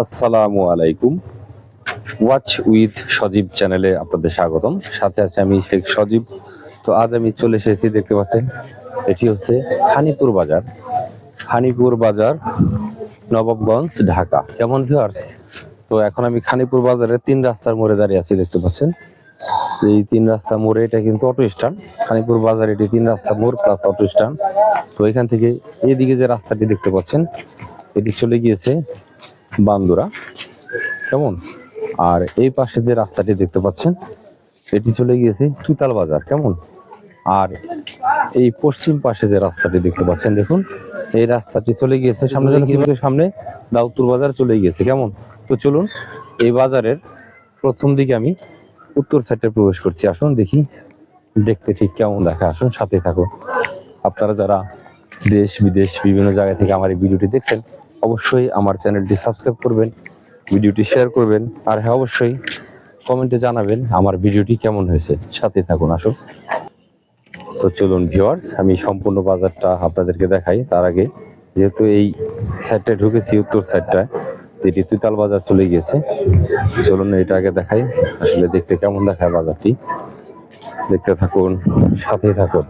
আসসালামু আলাইকুম। Watch with সজীব চ্যানেলে আপনাদের স্বাগতম। সাথে আছে আমি শেখ সজীব। তো আজ আমি চলে এসেছি, দেখতে পাচ্ছেন, এটি হচ্ছে হানিপুর বাজার। হানিপুর বাজার, নবাবগঞ্জ, ঢাকা। কেমন ভিউয়ার্স তো এখন আমি খানিপুর বাজারের তিন রাস্তার মোড়ে দাঁড়িয়ে আছি, দেখতে পাচ্ছেন। এই তিন রাস্তা মোড়ে এটা কিন্তু অটো স্ট্যান্ড খানিপুর বাজার, এটি তিন রাস্তা মোড় প্লাস অটো স্ট্যান্ড তো এখান থেকে এইদিকে যে রাস্তাটি দেখতে পাচ্ছেন, এটি চলে গিয়েছে বান্দুরা। কেমন? আর এই পাশে যে রাস্তাটি দেখতে পাচ্ছেন, এটি চলে গিয়েছে তুতাল বাজার। কেমন? আর এই পশ্চিম পাশে যে রাস্তাটি দেখতে পাচ্ছেন, দেখুন, এই রাস্তাটি চলে গিয়েছে সামনে সামনে দাউদপুর বাজার চলে গিয়েছে। কেমন? তো চলুন, এই বাজারের প্রথম দিকে আমি উত্তর সাইডে প্রবেশ করছি। আসুন, দেখি, দেখতে ঠিক কেমন দেখা। আসুন, সাথে থাকুন। আপনারা যারা দেশ, বিদেশ, বিভিন্ন জায়গা থেকে আমার এই ভিডিওটি দেখছেন অবশ্যই আমার চ্যানেলটি সাবস্ক্রাইব করবেন, ভিডিওটি শেয়ার করবেন, আর হ্যাঁ অবশ্যই কমেন্টে জানাবেন আমার ভিডিওটি কেমন হয়েছে। সাথে থাকুন, আসুন। তো চলুন ভিওয়ার্স আমি সম্পূর্ণ বাজারটা আপনাদেরকে দেখাই। তার আগে যেহেতু এই সাইডটায় ঢুকেছি, উত্তর সাইডটায় যেটি তুতাল বাজার চলে গিয়েছে, চলুন এটা আগে দেখাই। আসলে দেখতে কেমন দেখায় বাজারটি। দেখতে থাকুন, সাথেই থাকুন।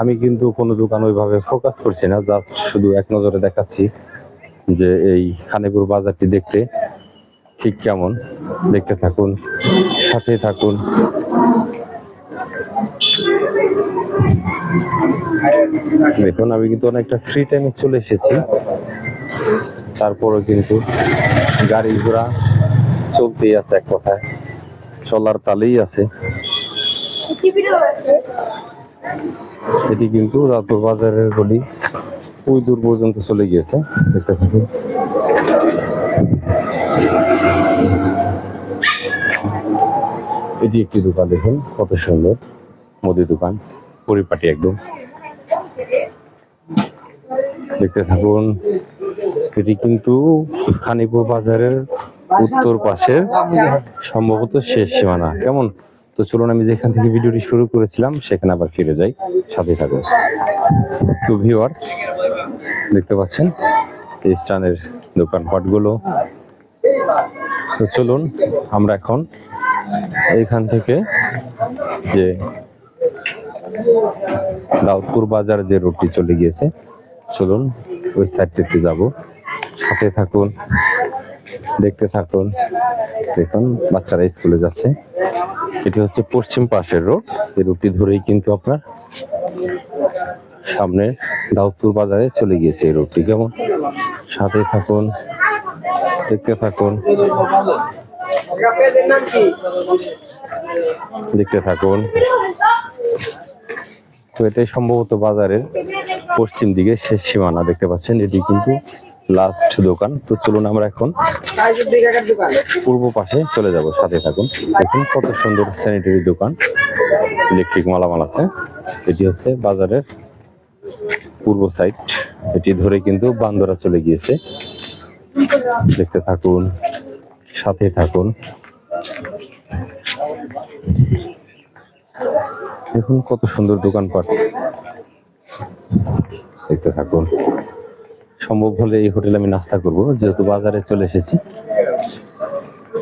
আমি কিন্তু কোনো দোকান ওইভাবে ফোকাস করছি না জাস্ট শুধু এক নজরে দেখাচ্ছি যে এই খানেপুর বাজারটি দেখতে ঠিক কেমন। দেখতে থাকুন সাথে থাকুন। দেখুন, আমি কিন্তু অনেকটা ফ্রি টাইমে চলে এসেছি। তারপরেও কিন্তু গাড়ি ঘোড়া চলতেই আছে এক কথায়। চলার তালেই আছে? এটি কিন্তু রাতপুর বাজারের গলি। ওই দূর পর্যন্ত চলে গিয়েছে, দেখতে থাকুন। এটি একটি দোকান, দেখুন, কত সুন্দর। মুদি দোকান, পরিপাটি একদম। দেখতে থাকুন, এটি কিন্তু খানিপুর বাজারের উত্তর পাশের, সম্ভবত শেষ সীমানা। কেমন? তো চলুন আমি যেখান থেকে ভিডিওটি শুরু করেছিলাম, সেখানে আবার ফিরে যাই। সাথে থাকুন। তো ভিউয়ার্স দেখতে পাচ্ছেন, এই স্টানের দোকানপাটগুলো তো চলুন, আমরা এখন এইখান থেকে যে দাউদপুর বাজার যে রোডটি চলে গিয়েছে, চলুন ওই সাইডটিতে যাব। সাথে থাকুন। দেখতে থাকুন। দেখুন, বাচ্চারা স্কুলে যাচ্ছে। এটি হচ্ছে পশ্চিম পাশের রোড। এই রোডটি ধরেই কিন্তু আপনার সামনে দাউদপুর বাজারে চলে গিয়েছে এই রোডটি। কেমন সাথে থাকুন, দেখতে থাকুন। দেখতে থাকুন। তো এটাই সম্ভবত বাজারের পশ্চিম দিকে শেষ সীমানা, দেখতে পাচ্ছেন। এটি কিন্তু লাস্ট দোকান। তো চলুন আমরা এখন পূর্ব পাশে চলে যাব, সাথে থাকুন। দেখুন কত সুন্দর স্যানিটারি দোকান ইলেকট্রিক মালামাল আছে। এটি হচ্ছে বাজারের পূর্ব সাইড এটি ধরে কিন্তু বান্দরা চলে গিয়েছে। দেখতে থাকুন, সাথে থাকুন। দেখুন কত সুন্দর দোকানপাট। দেখতে থাকুন। সম্ভব হলে এই হোটেলে আমি নাস্তা করব, যেহেতু বাজারে চলে এসেছি।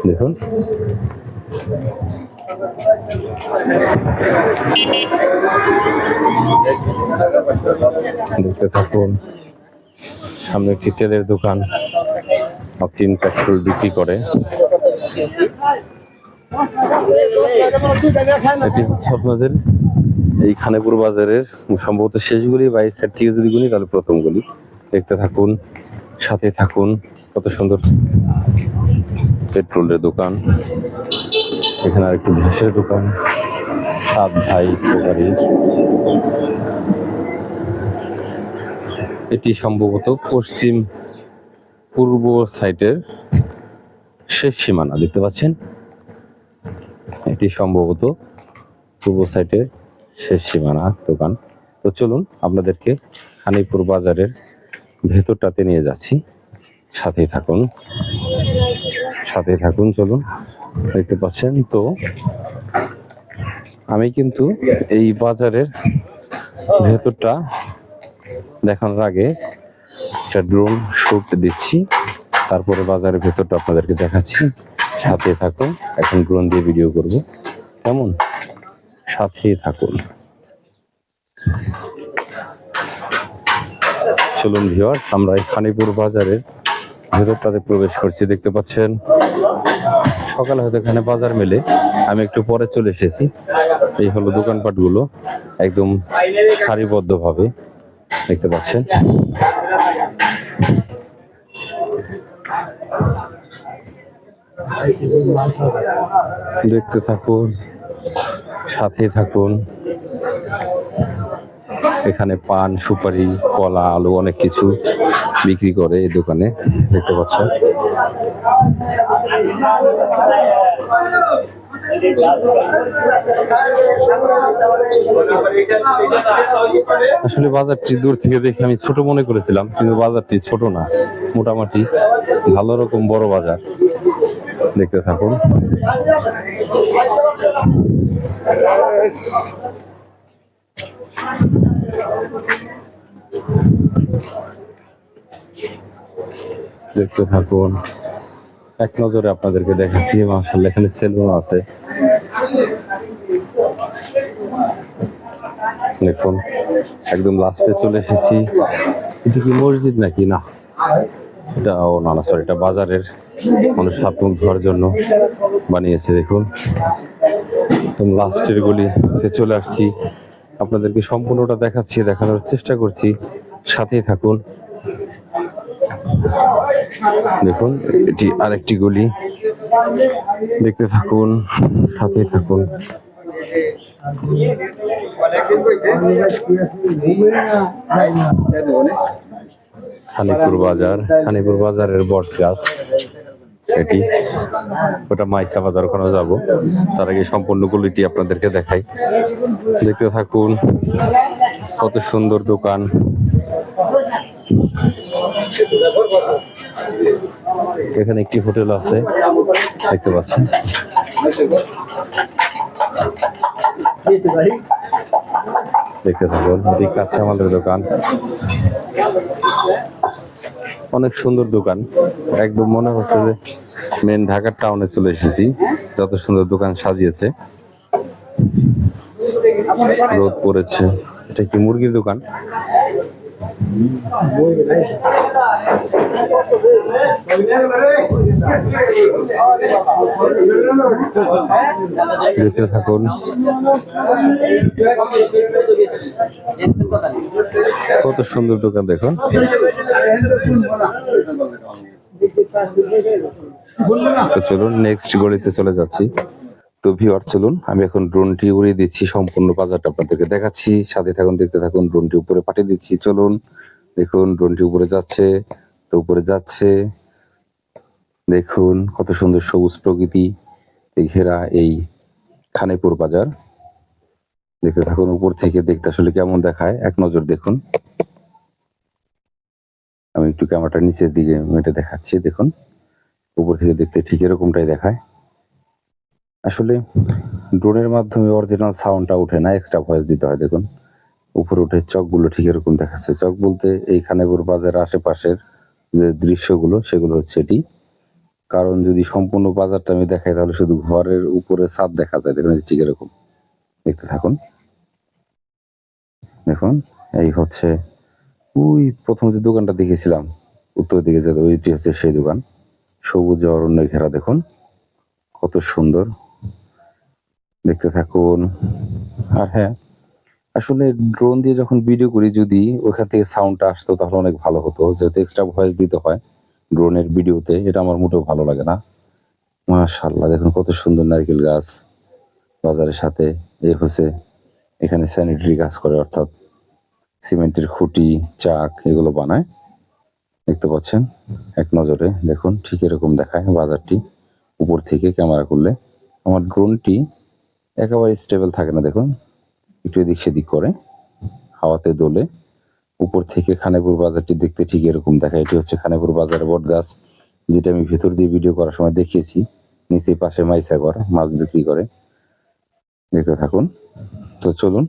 দেখুন। দেখতে থাকুন, সামনে একটি তেলের দোকান। অকটিন পেট্রোল বিক্রি করে। এটি হচ্ছে আপনাদের এই খানেপুর বাজারের, সম্ভবত শেষ গলি বা এই সাইড থেকে যদি গুলি তাহলে প্রথম গলি। দেখতে থাকুন, সাথে থাকুন। কত সুন্দর পেট্রোলের দোকান। এখানে আর একটু ঘাসের দোকান। সাত ভাই এটি সম্ভবত পশ্চিম পূর্ব সাইটের শেষ সীমানা, দেখতে পাচ্ছেন? এটি সম্ভবত পূর্ব সাইটের শেষ সীমানা দোকান। তো চলুন, আপনাদেরকে খানিপুর বাজারের ভেতরটাতে নিয়ে যাচ্ছি। সাথেই থাকুন। সাথে থাকুন, চলুন। দেখতে পাচ্ছেন তো, আমি কিন্তু এই বাজারের ভেতরটা দেখানোর আগে একটা ড্রোন শুট দিচ্ছি। তারপরে বাজারের ভেতরটা আপনাদেরকে দেখাচ্ছি। সাথে থাকুন। এখন ড্রোন দিয়ে ভিডিও করব। কেমন? সাথেই থাকুন। চলুন ভিওয়ার্স আমরা এই খানিপুর বাজারের ভেতরটাতে প্রবেশ করছি, দেখতে পাচ্ছেন? সকালে হয়তো এখানে বাজার মেলে, আমি একটু পরে চলে এসেছি। এই হলো দোকানপাটগুলো, একদম সারিবদ্ধভাবে, দেখতে পাচ্ছেন? দেখতে থাকুন সাথে থাকুন। এখানে পান, সুপারি, কলা, আলু অনেক কিছু বিক্রি করে এই দোকানে, দেখতে পাচ্ছেন আসলে বাজারটি দূর থেকে দেখে আমি ছোট মনে করেছিলাম, কিন্তু বাজারটি ছোট না, মোটামুটি ভালো রকম বড় বাজার। দেখতে থাকুন। দেখতে থাকুন। এক নজরে আপনাদেরকে দেখাচ্ছি মাসাল্লাহ এখানে সেলুন আছে। দেখুন, একদম লাস্টে চলে এসেছি। এটা কি মসজিদ নাকি? না। এটা, ও না না সরি এটা বাজারের মানুষ হাত মুখ ধোয়ার জন্য বানিয়েছে, দেখুন। একদম লাস্টের গলিতে চলে আসছি। আপনাদেরকে সম্পূর্ণটা দেখাচ্ছি, দেখানোর চেষ্টা করছি। সাথেই থাকুন। দেখুন, এটি আরেকটি গলি। দেখতে থাকুন, সাথেই থাকুন। খানিপুর বাজার খানিপুর বাজারের বট গাছ এটি ওটা মাইসা বাজার ওখানে যাব। তার আগে সম্পূর্ণ গলিটি আপনাদেরকে দেখাই। দেখতে থাকুন কত সুন্দর দোকান। এখানে একটি হোটেল আছে, দেখতে পাচ্ছেন। দেখতে থাকুন, এটি কাঁচামালের দোকান। অনেক সুন্দর দোকান। একদম মনে হচ্ছে যে মেন ঢাকার টাউনে চলে এসেছি। যত সুন্দর দোকান সাজিয়েছে। রোদ পড়েছে। এটা কি মুরগির দোকান? কত সুন্দর দোকান দেখুন। তো চলুন নেক্সট গলিতে চলে যাচ্ছি। তো ভিওর চলুন, আমি এখন ড্রোনটি উড়িয়ে দিচ্ছি, সম্পূর্ণ বাজারটা আপনাদেরকে দেখাচ্ছি। সাথে থাকুন, দেখতে থাকুন ড্রোনটি উপরে পাঠিয়ে দিচ্ছি। চলুন, দেখুন ড্রোনটি উপরে যাচ্ছে, তো উপরে যাচ্ছে। দেখুন, কত সুন্দর সবুজ প্রকৃতি ঘেরা এই খানেপুর বাজার। দেখতে থাকুন, উপর থেকে দেখতে আসলে কেমন দেখায়, এক নজর দেখুন। আমি একটু ক্যামেরাটা নিচের দিকে মেটে দেখাচ্ছি, দেখুন। উপর থেকে দেখতে ঠিক এরকমটাই দেখায়। আসলে ড্রোনের মাধ্যমে অরিজিনাল সাউন্ডটা ওঠে না এক্সট্রা ভয়েস দিতে হয়, দেখুন। উপরে উঠে চকগুলো ঠিক এরকম দেখাচ্ছে। চক বলতে এই খানেপুর বাজারের আশেপাশের যে দৃশ্যগুলো, সেগুলো হচ্ছে এটি। কারণ যদি সম্পূর্ণ বাজারটা আমি দেখাই, তাহলে শুধু ঘরের উপরে ছাদ দেখা যায়, দেখুন ঠিক এরকম। দেখতে থাকুন। দেখুন, এই হচ্ছে, ওই প্রথম যে দোকানটা দেখেছিলাম, উত্তর দিকে যে, ওইটি হচ্ছে সেই দোকান। সবুজ অরণ্য ঘেরা, দেখুন। কত সুন্দর। দেখতে থাকুন। আর হ্যাঁ আসলে ড্রোন দিয়ে যখন ভিডিও করি, যদি ওখান থেকে সাউন্ডটা আসতো, তাহলে অনেক ভালো হতো। যেহেতু এক্সট্রা ভয়েস দিতে হয় ড্রোনের ভিডিওতে এটা আমার মোটেও ভালো লাগে না। মাশাল্লাহ দেখুন কত সুন্দর নারকেল গাছ বাজারের সাথে। এ হচ্ছে এখানে স্যানিটারি কাজ করে, অর্থাৎ সিমেন্টের খুঁটি, চাক, এগুলো বানায়। দেখতে পাচ্ছেন? এক নজরে দেখুন, ঠিক এরকম দেখায় বাজারটি। উপর থেকে ক্যামেরা করলে। আমার ড্রোনটি একেবারে স্টেবল থাকে না, দেখুন। একটু এদিক সেদিক করে, হাওয়াতে দোলে। উপর থেকে খানেপুর বাজারটি দেখতে ঠিক এরকম দেখা। এটি হচ্ছে খানেপুর বাজারের বট গাছ, যেটা আমি ভেতর দিয়ে ভিডিও করার সময় দেখিয়েছি। নিচে পাশে মাইসা করে মাছ বিক্রি করে। দেখতে থাকুন। তো চলুন,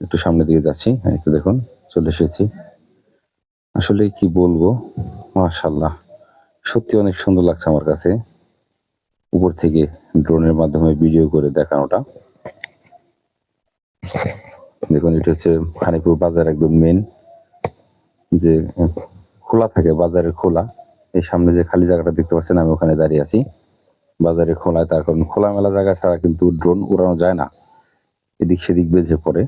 একটু সামনের দিকে যাচ্ছি। এই তো দেখুন, চলে এসেছি। আসলে কি বলব? মাশাল্লাহ সত্যি অনেক সুন্দর লাগছে আমার কাছে। উপর থেকে ড্রোনের মাধ্যমে ভিডিও করে দেখানোটা। দেখুন, এটা হচ্ছে খানিপুর বাজার একদম মেন যে খোলা থাকে, বাজারের খোলা। এই সামনে যে খালি জায়গাটা দেখতে পাচ্ছেন, আমি ওখানে দাঁড়িয়ে আছি। বাজারে খোলায় তার কারণ খোলামেলা জায়গা ছাড়া কিন্তু ড্রোন উড়ানো যায় না। এদিক সেদিক বেজে পড়ে।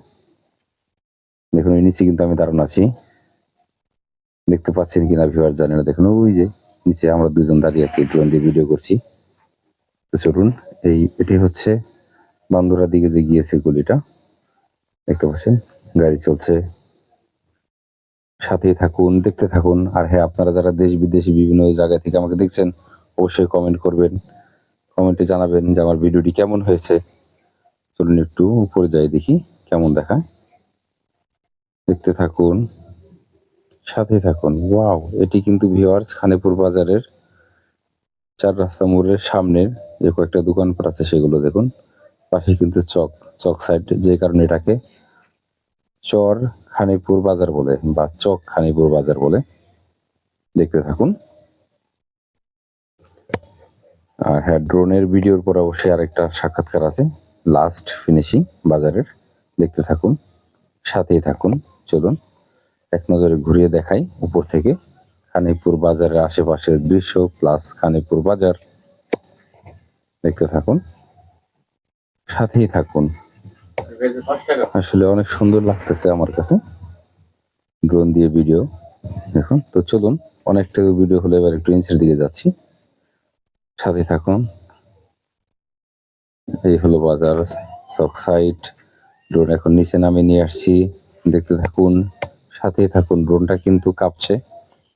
দেখুন, এই নিচে কিন্তু আমি দাঁড়ানো আছি। দেখতে পাচ্ছেন কিনা ভিউয়ার জানি না। দেখুন, ওই যে নিচে আমরা দুজন দাঁড়িয়ে আছি, ড্রোন দিয়ে ভিডিও করছি। চলুন, এই এটি হচ্ছে বান্দুরার দিকে যে গিয়েছে গলিটা। দেখতে পাচ্ছেন, গাড়ি চলছে। সাথেই থাকুন, দেখতে থাকুন। আর হ্যাঁ আপনারা যারা দেশ বিদেশি বিভিন্ন জায়গা থেকে আমাকে দেখছেন, অবশ্যই কমেন্ট করবেন। কমেন্টে জানাবেন যে আমার ভিডিওটি কেমন হয়েছে। চলুন একটু উপরে যাই দেখি, কেমন দেখায়। দেখতে থাকুন সাথে থাকুন। ওয়াও এটি কিন্তু ভিওয়ার্স খানেপুর বাজারের চার রাস্তা মোড়ের সামনের যে কয়েকটা দোকানপাট আছে সেগুলো দেখুন। পাশে কিন্তু চক চক সাইড যে কারণে এটাকে চর খানিপুর বাজার বলে বা চক খানিপুর বাজার বলে দেখতে থাকুন। আর হ্যাঁ ড্রোনের ভিডিওর পর অবশ্যই আরেকটা সাক্ষাৎকার আছে লাস্ট ফিনিশিং বাজারের, দেখতে থাকুন, সাথেই থাকুন, চলুন, এক নজরে ঘুরিয়ে দেখাই উপর থেকে। খানিপুর বাজারের আশেপাশের দৃশ্য প্লাস খানিপুর বাজার। দেখতে থাকুন। সাথেই থাকুন। আসলে অনেক সুন্দর লাগতেছে আমার কাছে। ড্রোন দিয়ে ভিডিও। দেখুন, তো চলুন, অনেকটা ভিডিও হলে এবার একটু নিচের দিকে যাচ্ছি। সাথে থাকুন। এই হলো বাজার, চক সাইড ড্রোন এখন নিচে নামে নিয়ে আসছি। দেখতে থাকুন, সাথেই থাকুন, ড্রোনটা কিন্তু কাঁপছে।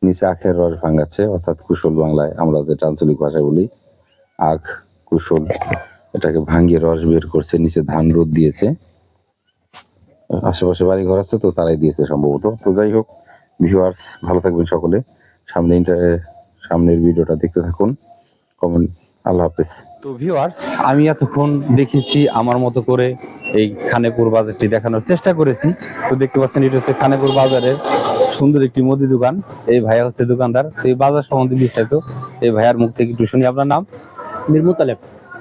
নিচে আখের রস ভাঙাচ্ছে, অর্থাৎ কুশল বাংলায় আমরা যেটা আঞ্চলিক ভাষায় বলি, আখ, কুশল, এটাকে ভাঙিয়ে রস বের করছে, নিচে ধান রোদ দিয়েছে। আশেপাশে বাড়ি ঘর আছে তো, তারাই দিয়েছে সম্ভবত। তো যাই হোক ভিউয়ার্স ভালো থাকবেন সকলে। সামনে ইন্টার- সামনের ভিডিওটা দেখতে থাকুন। কমেন্ট, আল্লাহ হাফেজ। তো ভিউয়ার্স আমি এতক্ষণ দেখেছি আমার মতো করে এই খানেপুর বাজারটি দেখানোর চেষ্টা করেছি। তো দেখতে পাচ্ছেন, এটা হচ্ছে খানেপুর বাজারের সুন্দর একটি মুদি দোকান। এই ভাইয়া হচ্ছে দোকানদার। তো এই বাজার সম্বন্ধে বিস্তারিত এই ভাইয়ার মুখ থেকে একটু শুনি। আপনার নাম? মীর মুতালেব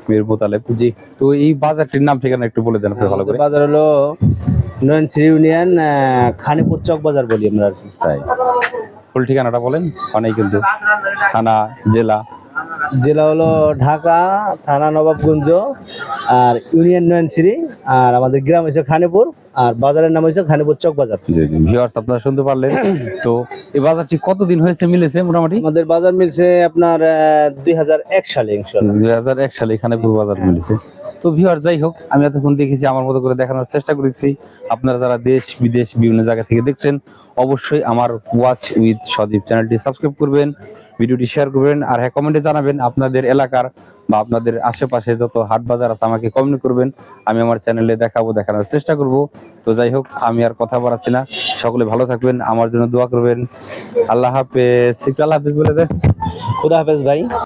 মীর মোতালেব জি। তো এই বাজারটির নাম ঠিকানা একটু বলে দেন আপনি ভালো করে। বাজার হলো নয়নশ্রী ইউনিয়ন খানিপুর চক বাজার বলি আমরা আর কি। তাই। ফুল ঠিকানাটা বলেন। অনেক কিন্তু। থানা জেলা। জেলা হলো ঢাকা থানা নবাবগঞ্জ আর ইউনিয়ন নয়নশ্রী আর আমাদের গ্রাম হচ্ছে খানিপুর। আর বাজারের নাম হয়েছে খানিপুর চক বাজার। জি জি ভিউয়ার্স আপনারা শুনতে পারলেন তো এই বাজারটি কতদিন হয়েছে মিলেছে মোটামুটি? আমাদের বাজার মিলছে আপনার দুই হাজার এক সালে ইনশাল্লাহ দুই হাজার এক সালে এখানে পুরো বাজার মিলেছে। তো ভিউয়ার যাই হোক আমি এতক্ষণ দেখেছি আমার মতো করে দেখানোর চেষ্টা করেছি। আপনারা যারা দেশ বিদেশ বিভিন্ন জায়গা থেকে দেখছেন অবশ্যই আমার ওয়াচ উইথ সদীপ চ্যানেলটি সাবস্ক্রাইব করবেন। ভিডিওটি শেয়ার করবেন আর হ্যাঁ কমেন্টে জানাবেন আপনাদের এলাকার বা আপনাদের আশেপাশে যত হাট বাজার আছে, আমাকে কমেন্ট করবেন। আমি আমার চ্যানেলে দেখাবো, দেখানোর চেষ্টা করব। তো যাই হোক, আমি আর কথা বাড়াচ্ছি না। সকলে ভালো থাকবেন, আমার জন্য দোয়া করবেন। আল্লাহ হাফেজ। আল্লাহ হাফেজ বলে দেন খুদা হাফেজ ভাই।